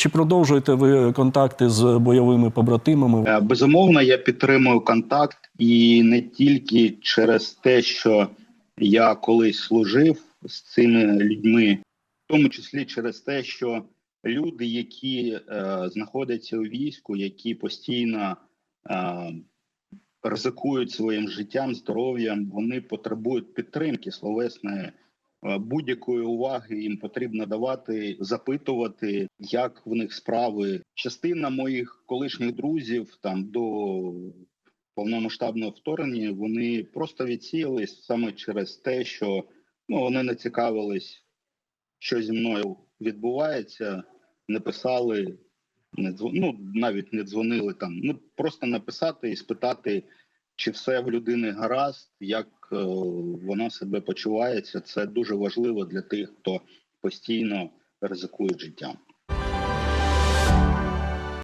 Чи продовжуєте ви контакти з бойовими побратимами? Е, Безумовно, я підтримую контакт і не тільки через те, що я колись служив з цими людьми, в тому числі через те, що люди, які е, знаходяться у війську, які постійно е, ризикують своїм життям, здоров'ям, вони потребують підтримки словесної. Е, Будь-якої уваги їм потрібно давати, запитувати, як в них справи. Частина моїх колишніх друзів там до повномасштабного вторгнення вони просто відсіялись саме через те, що ну вони не цікавились, що зі мною відбувається, не писали, не дзвон... ну, навіть не дзвонили там. Ну просто написати і спитати, чи все в людини гаразд, як е, вона себе почувається. Це дуже важливо для тих, хто постійно ризикує життям.